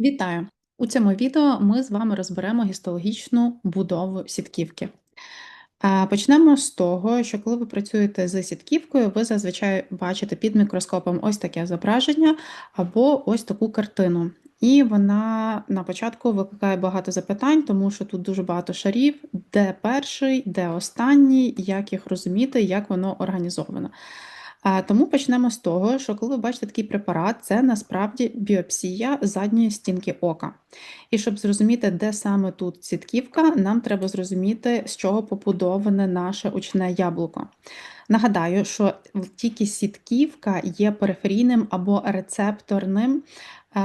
Вітаю! У цьому відео ми з вами розберемо гістологічну будову сітківки. Почнемо з того, що коли ви працюєте з сітківкою, ви зазвичай бачите під мікроскопом ось таке зображення або ось таку картину. І вона на початку викликає багато запитань, тому що тут дуже багато шарів, де перший, де останній, як їх розуміти, як воно організовано. Тому почнемо з того, що коли ви бачите такий препарат, це насправді біопсія задньої стінки ока. І щоб зрозуміти, де саме тут сітківка, нам треба зрозуміти, з чого побудоване наше очне яблуко. Нагадаю, що тільки сітківка є периферійним або рецепторним е,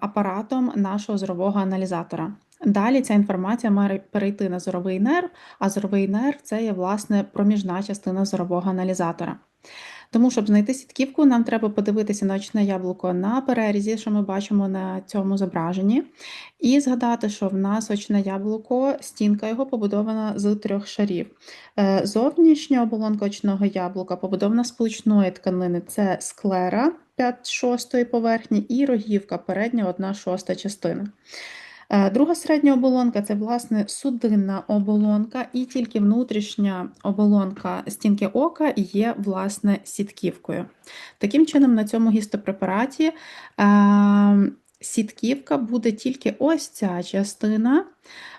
апаратом нашого зорового аналізатора. Далі ця інформація має перейти на зоровий нерв, а зоровий нерв це є власне проміжна частина зорового аналізатора. Тому, щоб знайти сітківку, нам треба подивитися на очне яблуко на перерізі, що ми бачимо на цьому зображенні, і згадати, що в нас очне яблуко, стінка його побудована з трьох шарів. Е, зовнішня оболонка очного яблука побудована з плечної тканини це склера 5 шостої поверхні і рогівка передня 1 шоста частина. Е, друга середня оболонка це власне судинна оболонка, і тільки внутрішня оболонка стінки ока є власне сітківкою. Таким чином, на цьому гістопрепараті е, сітківка буде тільки ось ця частина.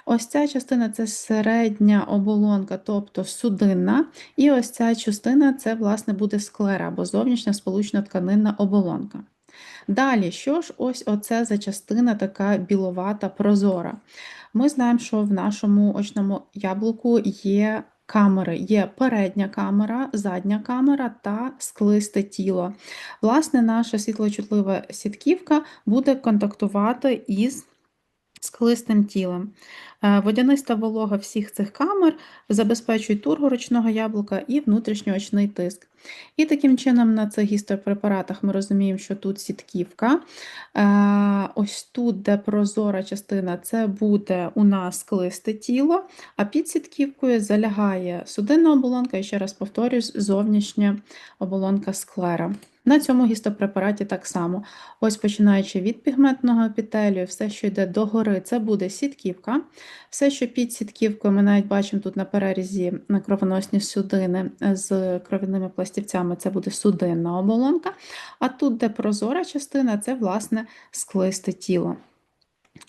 Ось ця частина це середня оболонка, тобто судинна, і ось ця частина це, власне, буде склера або зовнішня сполучно тканинна оболонка. Далі, що ж ось оце за частина така біловата прозора? Ми знаємо, що в нашому очному яблуку є камери, є передня камера, задня камера та склисте тіло. Власне, наша світлочутлива сітківка буде контактувати із склистим тілом. Е, водяниста волога всіх цих камер забезпечує тургу ручного яблука і внутрішньоочний тиск. І таким чином на цих гістопрепаратах ми розуміємо, що тут сітківка. Е, ось тут, де прозора частина, це буде у нас склисте тіло, а під сітківкою залягає судинна оболонка, і ще раз повторюсь, зовнішня оболонка склера. На цьому гістопрепараті так само. Ось починаючи від пігментного епітелію, все, що йде догори, це буде сітківка. Все, що під сітківкою, ми навіть бачимо тут на перерізі кровоносні судини з кров'яними пластівцями, це буде судинна оболонка. А тут, де прозора частина, це власне склисте тіло.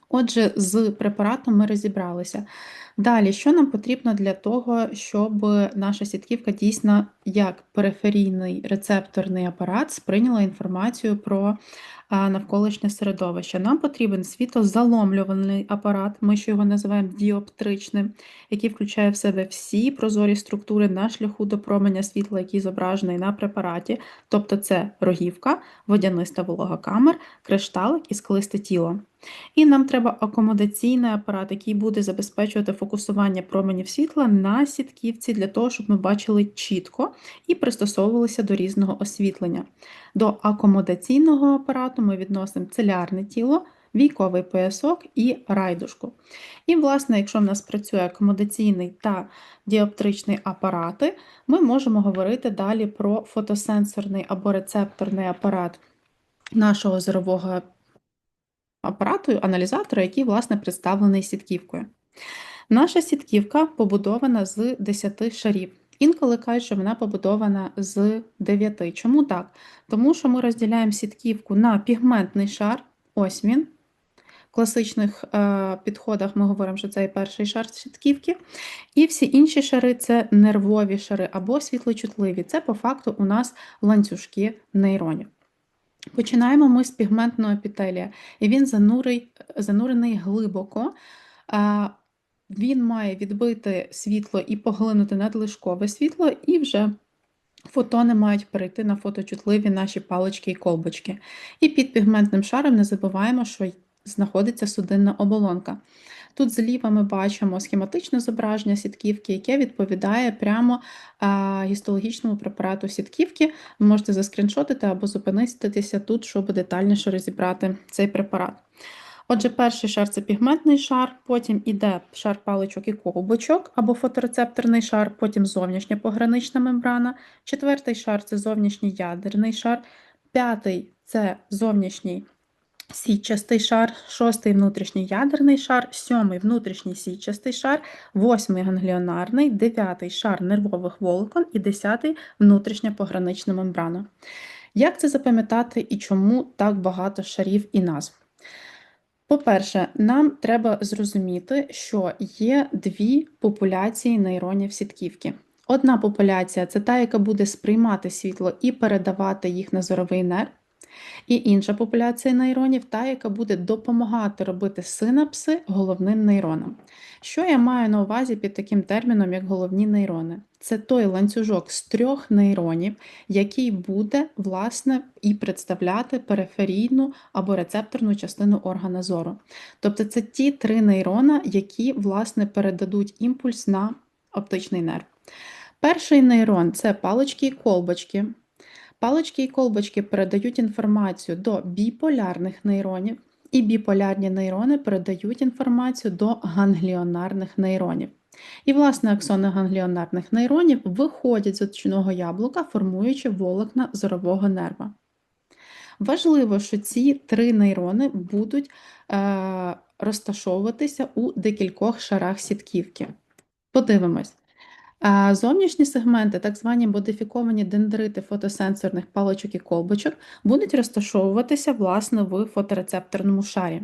Отже, з препаратом ми розібралися. Далі, що нам потрібно для того, щоб наша сітківка дійсно як периферійний рецепторний апарат сприйняла інформацію про навколишнє середовище. Нам потрібен світозаломлювальний апарат, ми ще його називаємо діоптричним, який включає в себе всі прозорі структури на шляху до променя світла, який зображений на препараті, тобто це рогівка, водяниста вологокамер, кришталик і склисте тіло. І нам треба акомодаційний апарат, який буде забезпечувати фокусування променів світла на сітківці для того, щоб ми бачили чітко і пристосовувалися до різного освітлення. До акомодаційного апарату ми відносимо целярне тіло, війковий поясок і райдушку. І, власне, якщо в нас працює акомодаційний та діоптричний апарати, ми можемо говорити далі про фотосенсорний або рецепторний апарат нашого зорового апарату аналізатора, який, власне, представлений сітківкою. Наша сітківка побудована з 10 шарів. Інколи кажуть, що вона побудована з 9. Чому так? Тому що ми розділяємо сітківку на пігментний шар, ось він. В класичних е, підходах ми говоримо, що це і перший шар сітківки. І всі інші шари це нервові шари або світлочутливі. Це по факту у нас ланцюжки нейронів. Починаємо ми з пігментного епітелія, і він занурий, занурений глибоко. Він має відбити світло і поглинути надлишкове світло, і вже фотони мають перейти на фоточутливі наші палички і колбочки. І під пігментним шаром не забуваємо, що знаходиться судинна оболонка. Тут зліва ми бачимо схематичне зображення сітківки, яке відповідає прямо гістологічному препарату сітківки. Ви можете заскріншотити або зупинитися тут, щоб детальніше розібрати цей препарат. Отже, перший шар це пігментний шар, потім іде шар паличок і ковбочок або фоторецепторний шар, потім зовнішня погранична мембрана, четвертий шар це зовнішній ядерний шар, п'ятий це зовнішній сітчастий шар, шостий внутрішній ядерний шар, сьомий внутрішній сітчастий шар, восьмий гангліонарний, дев'ятий шар нервових волокон і десятий внутрішня погранична мембрана. Як це запам'ятати і чому так багато шарів і назв? По-перше, нам треба зрозуміти, що є дві популяції нейронів сітківки. Одна популяція це та, яка буде сприймати світло і передавати їх на зоровий нерв. І інша популяція нейронів, та, яка буде допомагати робити синапси головним нейронам. Що я маю на увазі під таким терміном, як головні нейрони? Це той ланцюжок з трьох нейронів, який буде, власне, і представляти периферійну або рецепторну частину органа зору. Тобто це ті три нейрона, які, власне, передадуть імпульс на оптичний нерв. Перший нейрон це палички і колбочки. Палички і колбочки передають інформацію до біполярних нейронів, і біполярні нейрони передають інформацію до гангліонарних нейронів. І, власне, аксони гангліонарних нейронів виходять з очного яблука, формуючи волокна зорового нерва. Важливо, що ці три нейрони будуть е, розташовуватися у декількох шарах сітківки. Подивимось. Зовнішні сегменти, так звані модифіковані дендрити фотосенсорних паличок і колбочок, будуть розташовуватися власне в фоторецепторному шарі.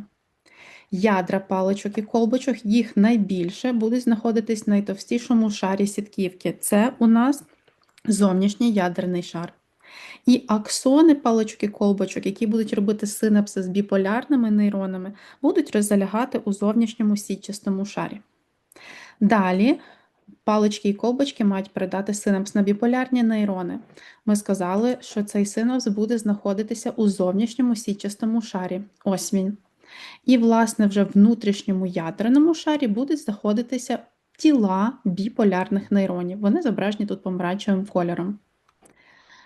Ядра паличок і колбочок, їх найбільше будуть знаходитись в найтовстішому шарі сітківки. Це у нас зовнішній ядерний шар. І аксони паличок і колбочок, які будуть робити синапси з біполярними нейронами, будуть розлягати у зовнішньому сітчастому шарі. Далі Палички і колбочки мають передати синапс на біполярні нейрони. Ми сказали, що цей синапс буде знаходитися у зовнішньому сітчастому шарі. Ось. І, власне, вже в внутрішньому ядреному шарі будуть знаходитися тіла біполярних нейронів. Вони зображені тут помаранчевим кольором.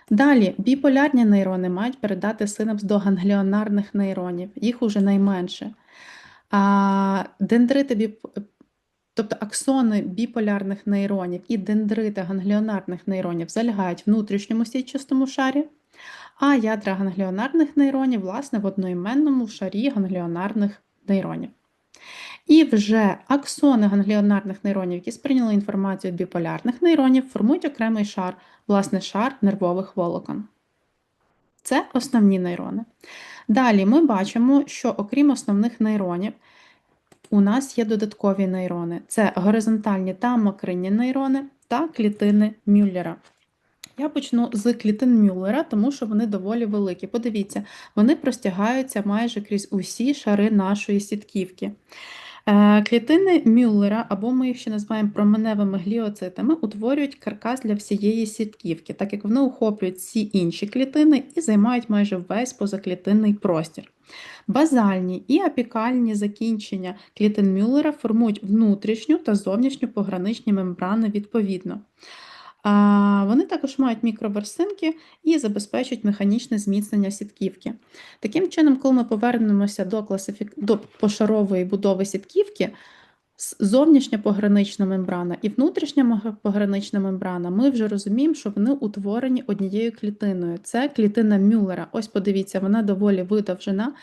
Далі, біполярні нейрони мають передати синапс до гангліонарних нейронів, їх уже найменше. А Дендрити Тобто аксони біполярних нейронів і дендрити гангліонарних нейронів залягають в внутрішньому сітчастому шарі, а ядра гангліонарних нейронів, власне, в одноіменному шарі гангліонарних нейронів. І вже аксони гангліонарних нейронів, які сприйняли інформацію від біполярних нейронів, формують окремий шар, власне, шар нервових волокон. Це основні нейрони. Далі ми бачимо, що окрім основних нейронів, у нас є додаткові нейрони: це горизонтальні та макринні нейрони та клітини Мюллера. Я почну з клітин Мюллера, тому що вони доволі великі. Подивіться, вони простягаються майже крізь усі шари нашої сітківки. Е, клітини Мюллера, або ми їх ще називаємо променевими гліоцитами, утворюють каркас для всієї сітківки, так як вони охоплюють всі інші клітини і займають майже весь позаклітинний простір. Базальні і апікальні закінчення клітин Мюллера формують внутрішню та зовнішню пограничні мембрани відповідно. Вони також мають мікроверсинки і забезпечують механічне зміцнення сітківки. Таким чином, коли ми повернемося до класифі... до пошарової будови сітківки, зовнішня погранична мембрана і внутрішня погранична мембрана, ми вже розуміємо, що вони утворені однією клітиною. Це клітина Мюллера. Ось подивіться, вона доволі видовжена.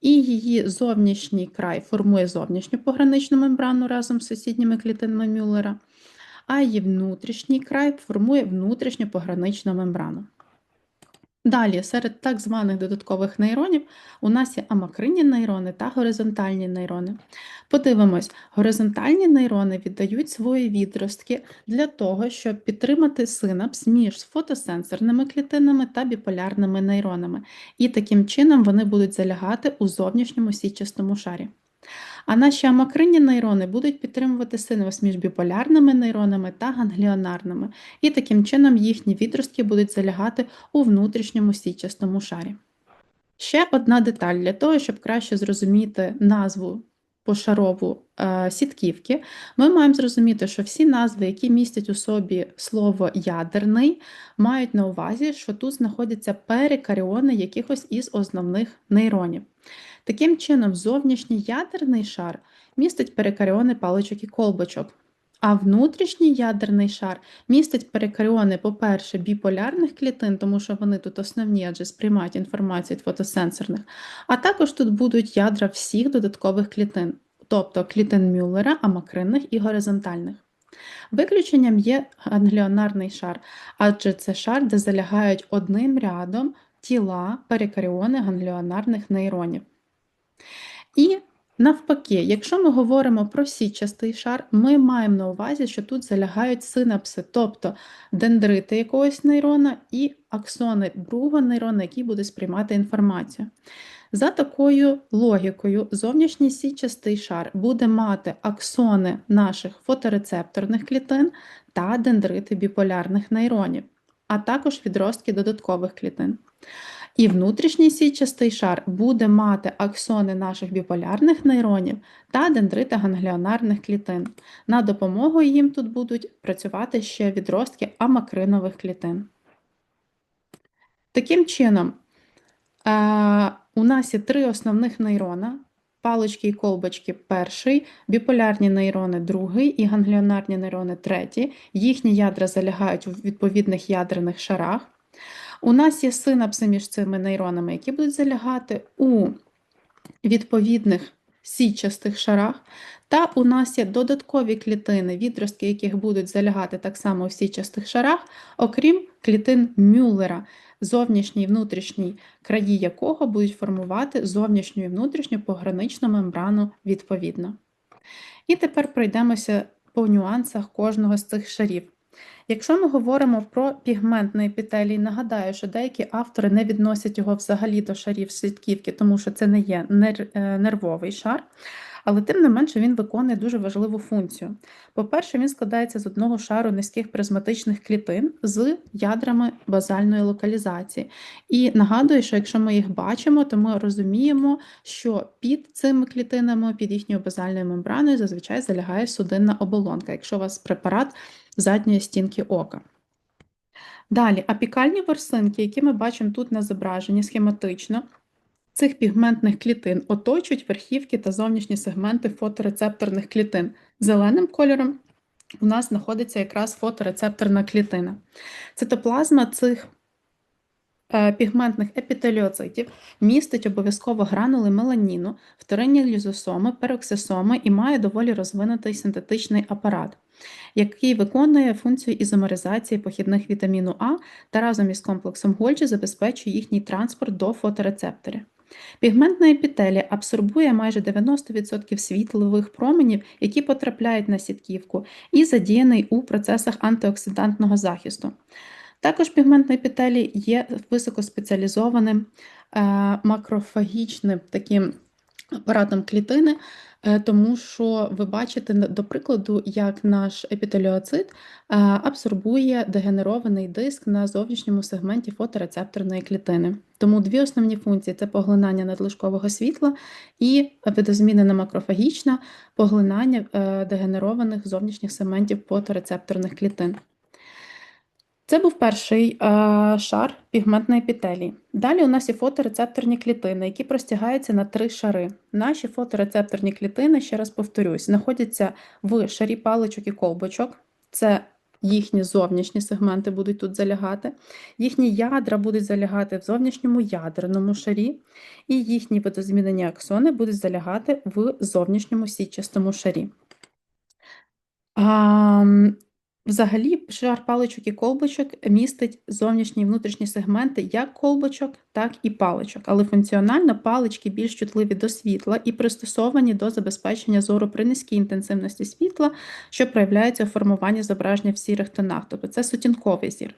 І її зовнішній край формує зовнішню пограничну мембрану разом з сусідніми клітинами Мюллера а її внутрішній край формує внутрішню пограничну мембрану. Далі, серед так званих додаткових нейронів, у нас є амакринні нейрони та горизонтальні нейрони. Подивимось, горизонтальні нейрони віддають свої відростки для того, щоб підтримати синапс між фотосенсорними клітинами та біполярними нейронами, і таким чином вони будуть залягати у зовнішньому сітчастому шарі. А наші амакринні нейрони будуть підтримувати синус між біполярними нейронами та гангліонарними, і таким чином їхні відростки будуть залягати у внутрішньому січастому шарі. Ще одна деталь для того, щоб краще зрозуміти назву пошарову е, сітківки, ми маємо зрозуміти, що всі назви, які містять у собі слово ядерний, мають на увазі, що тут знаходяться перикаріони якихось із основних нейронів. Таким чином, зовнішній ядерний шар містить перикаріони паличок і колбочок. А внутрішній ядерний шар містить перикаріони, по-перше, біполярних клітин, тому що вони тут основні, адже сприймають інформацію від фотосенсорних, а також тут будуть ядра всіх додаткових клітин, тобто клітин Мюллера, амакринних і горизонтальних. Виключенням є гангліонарний шар, адже це шар, де залягають одним рядом тіла перикаріони гангліонарних нейронів. І навпаки, якщо ми говоримо про сітчастий шар, ми маємо на увазі, що тут залягають синапси, тобто дендрити якогось нейрона і аксони другого нейрона, який буде сприймати інформацію. За такою логікою, зовнішній сітчастий шар буде мати аксони наших фоторецепторних клітин та дендрити біполярних нейронів, а також відростки додаткових клітин. І внутрішній сітчастий шар буде мати аксони наших біполярних нейронів та дендрити гангліонарних клітин. На допомогу їм тут будуть працювати ще відростки амакринових клітин. Таким чином, у нас є три основних нейрона. Палички і колбочки перший, біполярні нейрони другий і гангліонарні нейрони третій. Їхні ядра залягають у відповідних ядерних шарах. У нас є синапси між цими нейронами, які будуть залягати у відповідних сітчастих шарах. Та у нас є додаткові клітини, відростки, яких будуть залягати так само в сітчастих шарах, окрім клітин Мюллера, зовнішній і внутрішній краї якого будуть формувати зовнішню і внутрішню пограничну мембрану відповідно. І тепер пройдемося по нюансах кожного з цих шарів. Якщо ми говоримо про пігментний епітелій, нагадаю, що деякі автори не відносять його взагалі до шарів світківки, тому що це не є е, нервовий шар але тим не менше він виконує дуже важливу функцію. По-перше, він складається з одного шару низьких призматичних клітин з ядрами базальної локалізації. І нагадую, що якщо ми їх бачимо, то ми розуміємо, що під цими клітинами, під їхньою базальною мембраною, зазвичай залягає судинна оболонка, якщо у вас препарат задньої стінки ока. Далі, апікальні ворсинки, які ми бачимо тут на зображенні схематично, цих пігментних клітин оточують верхівки та зовнішні сегменти фоторецепторних клітин. Зеленим кольором у нас знаходиться якраз фоторецепторна клітина. Цитоплазма цих е, пігментних епітеліоцитів містить обов'язково гранули меланіну, вторинні лізосоми, пероксисоми і має доволі розвинутий синтетичний апарат. Який виконує функцію ізомеризації похідних вітаміну А та разом із комплексом Гольджі забезпечує їхній транспорт до фоторецепторів. Пігментна епітелія абсорбує майже 90% світлових променів, які потрапляють на сітківку, і задіяний у процесах антиоксидантного захисту. Також пігментна епітелій є високоспеціалізованим е, макрофагічним таким апаратом клітини, Е, тому що ви бачите, до прикладу, як наш епітеліоцит е, абсорбує дегенерований диск на зовнішньому сегменті фоторецепторної клітини. Тому дві основні функції це поглинання надлишкового світла і видозмінена макрофагічна поглинання е, дегенерованих зовнішніх сегментів фоторецепторних клітин. Це був перший е, шар пігментної епітелії. Далі у нас є фоторецепторні клітини, які простягаються на три шари. Наші фоторецепторні клітини, ще раз повторюсь, знаходяться в шарі паличок і колбочок. Це їхні зовнішні сегменти будуть тут залягати, їхні ядра будуть залягати в зовнішньому ядерному шарі, і їхні видозмінені аксони будуть залягати в зовнішньому сітчастому шарі. Взагалі, шар паличок і колбочок містить зовнішні і внутрішні сегменти як колбочок, так і паличок, але функціонально палички більш чутливі до світла і пристосовані до забезпечення зору при низькій інтенсивності світла, що проявляється у формуванні зображення в сірих тонах, тобто це сутінковий зір.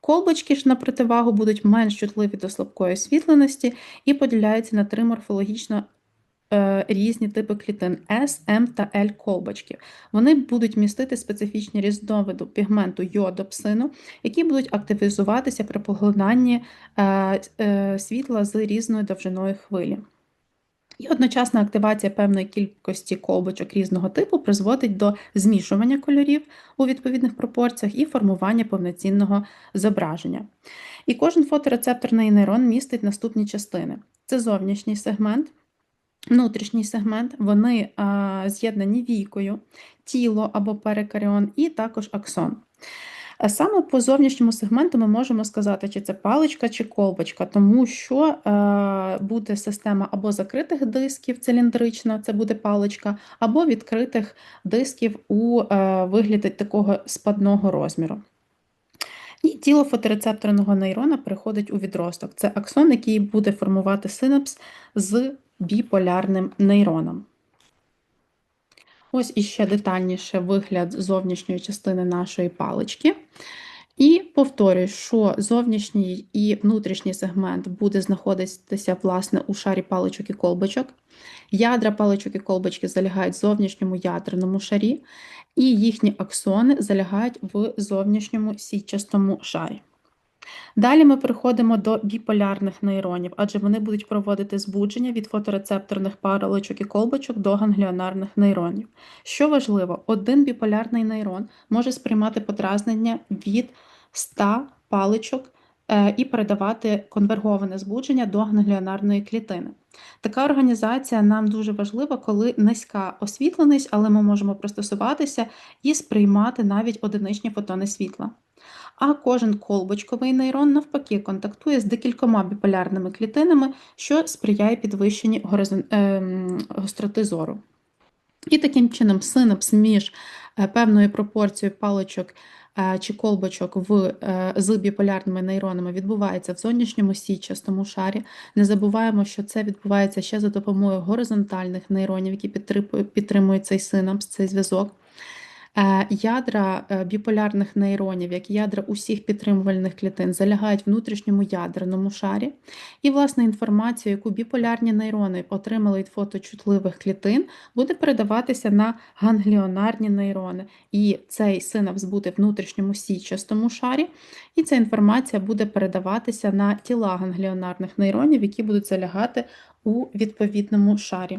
Колбочки ж на противагу будуть менш чутливі до слабкої освітленості і поділяються на три морфологічно різні типи клітин S, M та L колбочки. Вони будуть містити специфічні різновиду пігменту йодопсину, які будуть активізуватися при поглинанні е, е, світла з різною довжиною хвилі. І одночасна активація певної кількості колбочок різного типу призводить до змішування кольорів у відповідних пропорціях і формування повноцінного зображення. І кожен фоторецепторний нейрон містить наступні частини: це зовнішній сегмент внутрішній сегмент, вони з'єднані війкою, тіло або перикаріон, і також аксон. Саме по зовнішньому сегменту ми можемо сказати, чи це паличка, чи колбочка, тому що е, буде система або закритих дисків циліндрична, це буде паличка, або відкритих дисків у е, вигляді такого спадного розміру. І тіло фоторецепторного нейрона переходить у відросток. Це аксон, який буде формувати синапс з біполярним нейроном. Ось іще детальніше вигляд зовнішньої частини нашої палички. І повторюю, що зовнішній і внутрішній сегмент буде знаходитися власне у шарі паличок і колбочок. Ядра паличок і колбочки залягають в зовнішньому ядреному шарі, і їхні аксони залягають в зовнішньому сітчастому шарі. Далі ми переходимо до біполярних нейронів, адже вони будуть проводити збудження від фоторецепторних параличок і колбочок до гангліонарних нейронів. Що важливо, один біполярний нейрон може сприймати подразнення від 100 паличок е, і передавати конверговане збудження до гангліонарної клітини. Така організація нам дуже важлива, коли низька освітленість, але ми можемо пристосуватися і сприймати навіть одиничні фотони світла. А кожен колбочковий нейрон, навпаки, контактує з декількома біполярними клітинами, що сприяє підвищенні горизон... ем, гостроти зору. І таким чином синапс між е, певною пропорцією паличок е, чи колбочок в, е, з біполярними нейронами відбувається в зовнішньому сітчастому шарі. Не забуваємо, що це відбувається ще за допомогою горизонтальних нейронів, які підтримують цей синапс, цей зв'язок. Е, ядра е, біполярних нейронів, як ядра усіх підтримувальних клітин, залягають в внутрішньому ядерному шарі. І, власне, інформацію, яку біполярні нейрони отримали від фоточутливих клітин, буде передаватися на гангліонарні нейрони. І цей синапс буде в внутрішньому сітчастому шарі, і ця інформація буде передаватися на тіла гангліонарних нейронів, які будуть залягати у відповідному шарі.